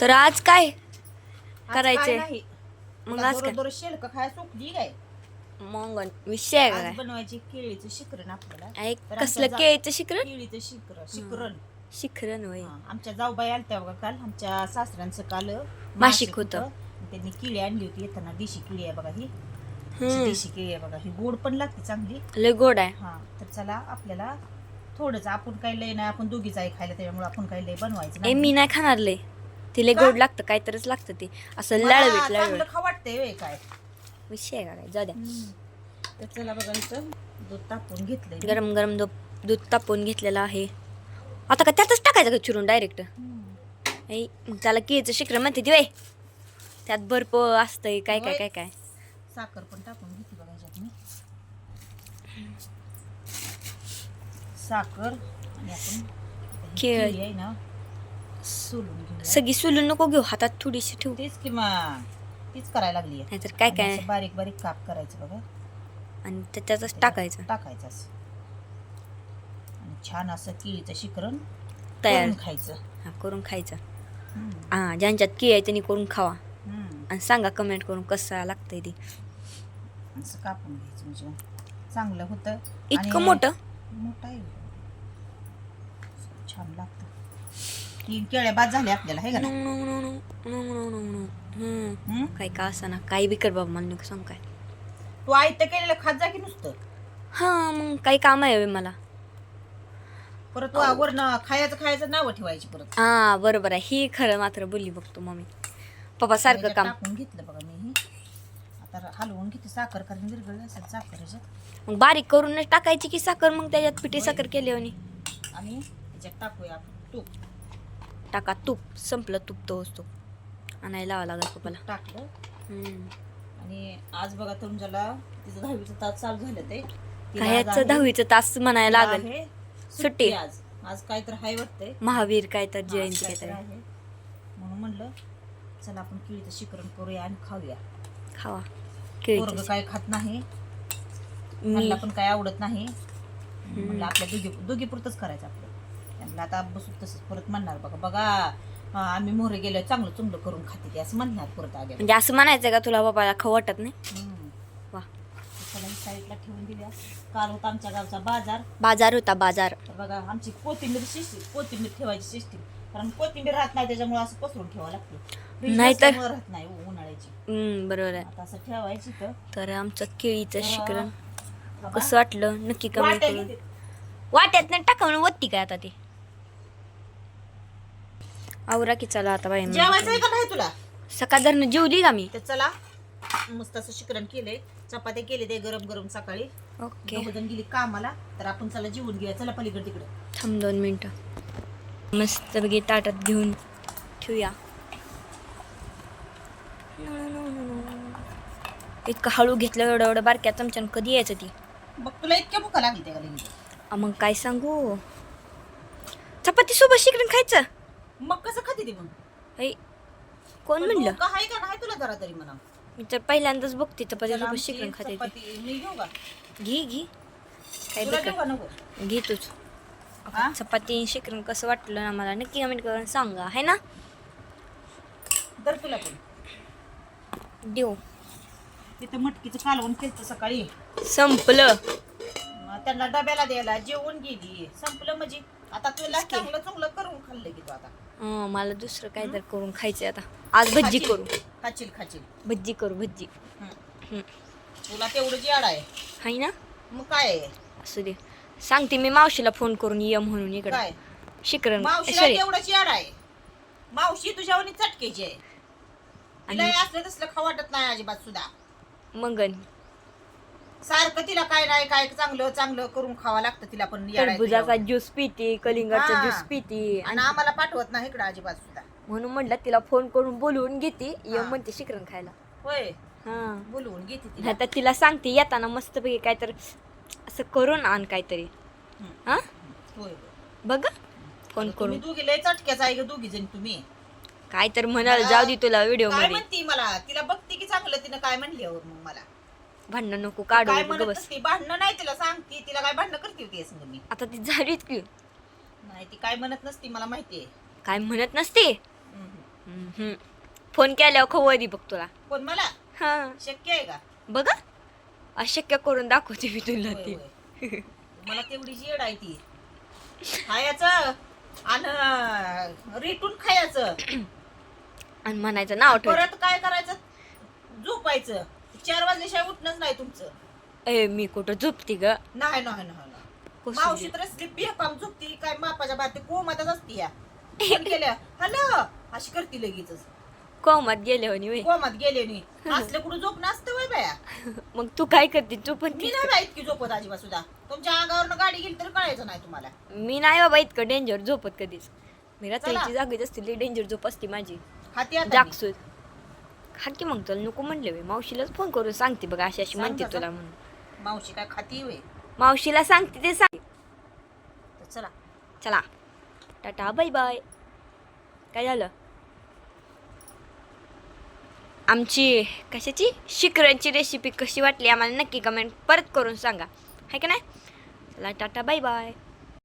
तर आज काय करायचंय? नाही. मग आज काय? दररोज शेलक खाय सुकली काय? मग विषय आहे का आज काय बनवायची केळीचं शिकरण आपल्याला. ऐक, तर कसलं जा- केळीचं शिकरण? केळीचं शिकरण शिकरण. शिखरण होय. हा, आमच्या जाऊबाई आलत्या बघा काल आमच्या सासऱ्यांचं काल मासिक होतं. त्यांनी किळी आणली होती येताना देशी किळी आहे बघा ही. देशी किळी आहे बघा. ही गोड पण लागते चांगली. लय गोड आहे. हा तर चला आपल्याला थोडंच आपण काही लय नाही आपण दोघीच आहे खायला त्याच्यामुळे आपण काही लय बनवायचं ए मी नाही खाणार लय. ते लय का? गोड लागतं काहीतरीच लागतं ते असं खाऊ वाटतंय होय काय विषय आहे का काय जाऊ द्या तर चला बघा इथं दूध तापवून घेतलंय मी. गरम गरम दो- दूध तापवून घेतलेलं आहे आता का त्यातच टाकायचं का चिरून डायरेक्ट हम्म. त्याला केळीचं शिखरण म्हणते ती वय त्यात बर्फ असतंय काय काय. काय काय साखर पण टाकून घेते बघा ह्याच्यात मी साखर आणि आपण ही केळ. केळी आहे ना सोलून सगळी सुलून नको घेऊ हातात थोडीशी ठेवू. तेच कि मग. तीच करायला लागली नाहीतर काय काय? बारीक बारीक काप करायचं बघा. आणि ते त्यातच टाकायचं. टाकायचं असं. आणि छान असं केळीचं शिकरण तयार. करून खायचं. हा करून खायचं. हम्म. हा ज्यांच्यात केळी आहे त्यांनी करून खावा. हम्म. आणि सांगा कमेंट करून कसं लागतंय ते. असं कापून घ्यायचं म्हणजे. चांगलं होतं. इतकं आणि- मोठं? मोठा आहे. छान लागतं. तीन केळ्या बाद झाल्या आपल्याला हे का ना हम्म. काय का ना काही बी कर बाबा मला नको सांग काय. तू आयतं केलेलं खात जा की नुसतं. हा मग काही काम आहे होय मला. परत वा- वरनं खायचं खायचं नावं ठेवायची परत. हा बरोबर आहे. ही खरं मात्र बोलली बघतो मम्मी. पप्पा सारखं काम. टाकून घेतलं बघा मी. हे आता हलवून घेते साखर विरघळलं असेल साखर ह्याच्यात मग बारीक करूनच टाकायची की साखर? मग त्याच्यात पिठी साखर केली आणि आणि ह्याच्यात टाकूया आपण तूप टाका तूप संपलं तूप तो असतो. आणायला लावा लागेल पप्पाला. टाकलं. आणि आज बघा तुमच्याला तिचं दहावीचं तास चालू झालं ते. कायचं दहावीचं तास म्हणायला लागेल. सुट्टी. आज. आज काय तर हाय वाटतंय. महावीर काय तर जयंती काय तर आहे. म्हणून म्हणलं चला आपण केळीचं शिकरण करूया आणि खाऊया. खावा. पोरग केळीचं काय खात नाही. मी मला पण काय आवडत नाही. म्हणलं आपल्या दोघी दोघी पुरतच करायचं आपलं. म्हणलं आता बसू तसंच परत म्हणणार बघा. बघा हा, आम्ही मोहरे गेलो चांगलं चुंगलं करून खाते ते असं म्हणणार परत आगे म्हणजे असं म्हणायचं का तुला बाबाला खाऊ वाटत नाही? वा. ही साईडला ठेवून दिल्या. काल होता आमच्या गावचा बाजार. बाजार होता बाजार. तर बघा आमची कोथिंबीर सिस्टीम कोथिंबीर ठेवायची सिस्टीम कारण कोथिंबीर राहत नाही त्याच्यामुळे असं पसरून ठेवावं लागते. फ्रीज नाहीतर- राहत नाही उ- उन्हाळ्याची. हम्म, बरोबर आहे. आता असं ठेवायची तर तर आमचं केळीचं शिकरण. कसं वाटलं? नक्की कमेंट वाट्या करून. घेते. वाट्यात नाही टाकावून वत्ती काय आता ते? आवरा की चला आता बाई जेवायचं आहे का नाही तुला? सकाळ धरणं जेवली का मी? तर चला. मस्त असं शिकरण केलंय. चपात्या केले ते गरम गरम सकाळी. ओके. दोघजण गेली कामाला. तर आपण चला जेवून घेऊया. चला पलीकडे तिकडे. थांब दोन मिनटं. मस्त बघी ताटात घेऊन ठेवूया. इतकं हळू घेतलं एवढं एवढं बारक्या चमच्यानं कधी यायचं ती? बघ तुला इतक्या भुका लागली त्या लगेच आ, मग काय सांगू? चपाती सोबत शिकरण खायचं? मग ती मग? ऐ कोण म्हणलं? आहे का नाही तुला जरा तरी म्हणा. मी तर पहिल्यांदाच बघते चपाती सोबत शिकरण खाते ती. चपाती मी घेऊ का? घे घे. काय तुला बघ घेऊ का नको? घे तूच. हा? चपाती शिकरण कसं वाटलं ना मला नक्की कमेंट करून सांगा है ना? तर तुला पण. देऊ. तिथं मटकीचं कालवण केलं सकाळी. संपलं. मग त्यांना डब्याला द्यायला जेवण गेली. संपलं म्हणजे. आता तुला चांगलं चांगलं करून खाल्लं की तू आता. हं, मला दुसरं काय तर करून खायचंय आता. आज भज्जी करू. खाशील खाशील भज्जी करू भज्जी. हं. हं. तुला तेवढं जेड आहे हाय ना? मग काय? आहे? असू दे. सांगते मी मावशीला फोन करून ये म्हणून इकडे. काय? शिकरण. मावशीला सॉरी. तेवढं जेड आहे मावशी तुझ्यावनी चटकेची आहे. तिला हे असलं तसलं खाऊ वाटत नाही अजिबात सुद्धा. मंगन. सारखं तिला काय नाही काय चांगलं चांगलं करून खावं लागतं तिला पण टरबुजाचा. ज्यूस पिते कलिंगडचा हा. ज्यूस पिते आणि आम्हाला पाठवत नाही इकडं अजिबात सुद्धा. म्हणून म्हटलं तिला फोन करून बोलवून घेते ये हा. म्हणते शिकरण खायला. होय. हा. बोलवून घेते तिला. तर तिला सांगते येताना मस्त पैकी काय तर असं करून आण काहीतरी. हं. हा? होय. बघ फोन तुम्ही करून. दोघी लय चटक्याच आहे दोघी जण तुम्ही. काय तर म्हणाल जाऊ दे तुला व्हिडिओ काय मध्ये. म्हणती मला? तिला बघते की चांगलं तिनं काय म्हणल्यावर मग मला. भांडण नको काढू काय म्हणत बस नसती भांडणं नाही तिला सांगती. तिला काय भांडणं करते होती संग मी? आता ती झालीच की नाही ती काय म्हणत नसती मला माहितीये. काय म्हणत नसते? हम्म. फोन केल्यावर खवळी बघ तुला. पण मला? हा. शक्य आहे का? बघा. अशक्य करून दाखवते मी तुला होय, ती. होय. मला तेवढी येड आहे ती. खायचं आणि रेटून खायचं. आणि म्हणायचं नाव ठेव. परत काय करायचं? झोपायचं. चार वाजल्याशिवाय उठणंच नाही तुमचं. ए मी कुठं झोपती ग? नाही नाही नाही नाही. मावशी तर असली बेकाम झोपती काय मापाच्या बाते कोमातच असती या. फोन केल्या हॅलो अशी करती लगेच कोमात गेले होणी कोमात गेले नी असलं कुठं झोप नसतं वय बाया. मग तू काय करते? तू पण मी ती नाही बाई इतकी झोपत अजिबात सुद्धा. तुमच्या अंगावरनं गाडी गेली तर कळायचं नाही तुम्हाला. मी नाही बाबा इतकं डेंजर झोपत कधीच. मी रात्रीची चला. जागीच असते लई डेंजर झोप असते माझी. हाती आता मी. जागसूद खा की मग तुला नको म्हणले वे मावशीलाच फोन करून सांगते बघा अशी अशी सांग म्हणते तुला. म्हणून. मावशी काय खाती होय? मावशीला सांगते ते सांग. तर चला. चला. Tata bye bye. काय झालं? आमची कशाची? शिकरांची रेसिपी कशी वाटली आम्हाला नक्की कमेंट परत करून सांगा. है का नाही? चला टाटा बाय बाय.